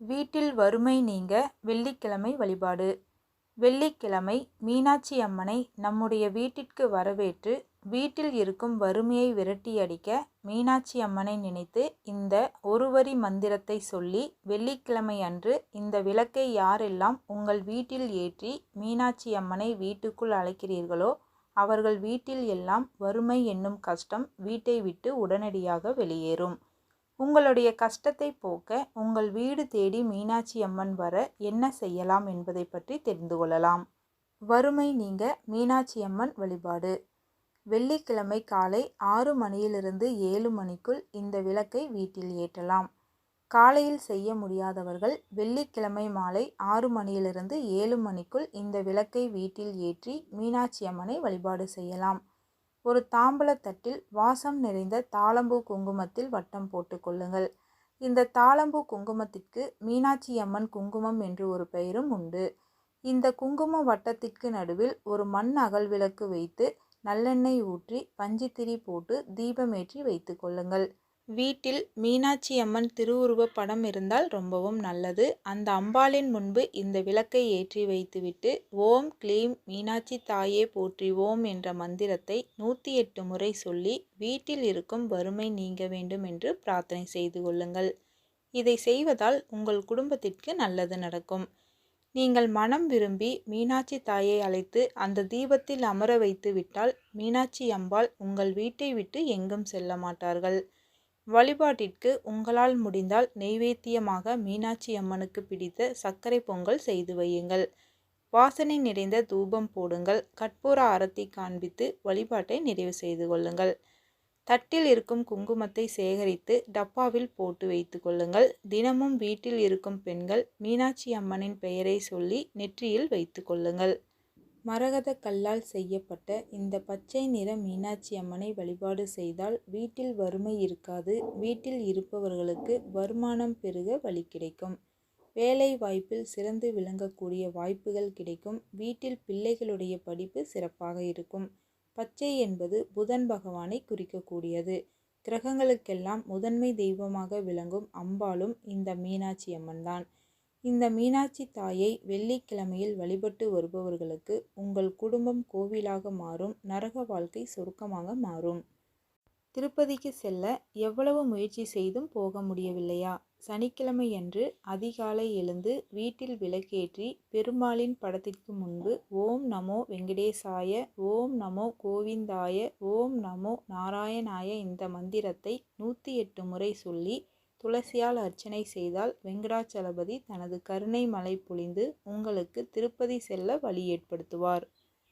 வீட்டில் வறுமை நீங்க வெள்ளிக்கிழமை வழிபாடு. வெள்ளிக்கிழமை மீனாட்சி அம்மனை நம்முடைய வீட்டிற்கு வரவேற்று வீட்டில் இருக்கும் வறுமையை விரட்டியடிக்க மீனாட்சி அம்மனை நினைத்து இந்த ஒரு வரி மந்திரத்தை சொல்லி வெள்ளிக்கிழமை அன்று இந்த விளக்கை யாரெல்லாம் உங்கள் வீட்டில் ஏற்றி மீனாட்சி அம்மனை வீட்டுக்குள் அழைக்கிறீர்களோ அவர்கள் வீட்டில் எல்லாம் வறுமை என்னும் கஷ்டம் வீட்டை விட்டு உடனடியாக வெளியேறும். உங்களுடைய கஷ்டத்தை போக்க உங்கள் வீடு தேடி மீனாட்சி அம்மன் வர என்ன செய்யலாம் என்பதை பற்றி தெரிந்து கொள்ளலாம். வறுமை நீங்க மீனாட்சி அம்மன் வழிபாடு. வெள்ளிக்கிழமை காலை ஆறு மணியிலிருந்து ஏழு மணிக்குள் இந்த விளக்கை வீட்டில் ஏற்றலாம். காலையில் செய்ய முடியாதவர்கள் வெள்ளிக்கிழமை மாலை ஆறு மணியிலிருந்து ஏழு மணிக்குள் இந்த விளக்கை வீட்டில் ஏற்றி மீனாட்சி அம்மனை வழிபாடு செய்யலாம். ஒரு தாம்பலத்தட்டில் வாசம் நிறைந்த தாளம்பூ குங்குமத்தில் வட்டம் போட்டு கொள்ளுங்கள். இந்த தாளம்பூ குங்குமத்திற்கு மீனாட்சி அம்மன் குங்குமம் என்று ஒரு பெயரும் உண்டு. இந்த குங்கும வட்டத்திற்கு நடுவில் ஒரு மண் அகல் விளக்கு வைத்து நல்லெண்ணெய் ஊற்றி பஞ்சித்திரி போட்டு தீபமேற்றி வைத்து கொள்ளுங்கள். வீட்டில் மீனாட்சி அம்மன் திருவுருவ படம் இருந்தால் ரொம்பவும் நல்லது. அந்த அம்பாளின் முன்பு இந்த விளக்கை ஏற்றி வைத்துவிட்டு ஓம் க்ளீம் மீனாட்சி தாயே போற்றி ஓம் என்ற மந்திரத்தை நூற்றி எட்டு முறை சொல்லி வீட்டில் இருக்கும் வறுமை நீங்க வேண்டும் என்று பிரார்த்தனை செய்து கொள்ளுங்கள். இதை செய்வதால் உங்கள் குடும்பத்திற்கு நல்லது நடக்கும். நீங்கள் மனம் விரும்பி மீனாட்சி தாயை அழைத்து அந்த தீபத்தில் அமர வைத்து விட்டால் மீனாட்சி அம்பாள் உங்கள் வீட்டை விட்டு எங்கும் செல்ல மாட்டார்கள். வழிபாட்டிற்கு உங்களால் முடிந்தால் நெய்வேத்தியமாக மீனாட்சி அம்மனுக்கு பிடித்த சர்க்கரை பொங்கல் செய்து வையுங்கள். வாசனை நிறைந்த தூபம் போடுங்கள். கற்பூர ஆரத்தி காண்பித்து வழிபாட்டை நிறைவு செய்து கொள்ளுங்கள். தட்டில் இருக்கும் குங்குமத்தை சேகரித்து டப்பாவில் போட்டு வைத்து கொள்ளுங்கள். தினமும் வீட்டில் இருக்கும் பெண்கள் மீனாட்சி அம்மனின் பெயரை சொல்லி நெற்றியில் வைத்து கொள்ளுங்கள். மரகத கல்லால் செய்யப்பட்ட இந்த பச்சை நிற மீனாட்சி அம்மனை வழிபாடு செய்தால் வீட்டில் வறுமை இருக்காது. வீட்டில் இருப்பவர்களுக்கு வருமானம் பெருக வழி கிடைக்கும். வேலை வாய்ப்பில் சிறந்து விளங்கக்கூடிய வாய்ப்புகள் கிடைக்கும். வீட்டில் பிள்ளைகளுடைய படிப்பு சிறப்பாக இருக்கும். பச்சை என்பது புதன் பகவானை குறிக்கக்கூடியது. கிரகங்களுக்கெல்லாம் முதன்மை தெய்வமாக விளங்கும் அம்பாலும் இந்த மீனாட்சி அம்மன் தான் இந்த மீனாட்சி தாயை வெள்ளிக்கிழமையில் வழிபட்டு வருபவர்களுக்கு உங்கள் குடும்பம் கோவிலாக மாறும் நரக வாழ்க்கை சொருக்கமாக மாறும். திருப்பதிக்கு செல்ல எவ்வளவு முயற்சி செய்தும் போக முடியவில்லையா? சனிக்கிழமையன்று அதிகாலை எழுந்து வீட்டில் விளக்கேற்றி பெருமாளின் படத்திற்கு முன்பு ஓம் நமோ வெங்கடேசாய ஓம் நமோ கோவிந்தாய ஓம் நமோ நாராயணாய இந்த மந்திரத்தை நூற்றி எட்டு முறை சொல்லி துளசியால் அர்ச்சனை செய்தால் வெங்கடாச்சலபதி தனது கருணை மலை பொழிந்து உங்களுக்கு திருப்பதி செல்ல வழி ஏற்படுத்துவார்.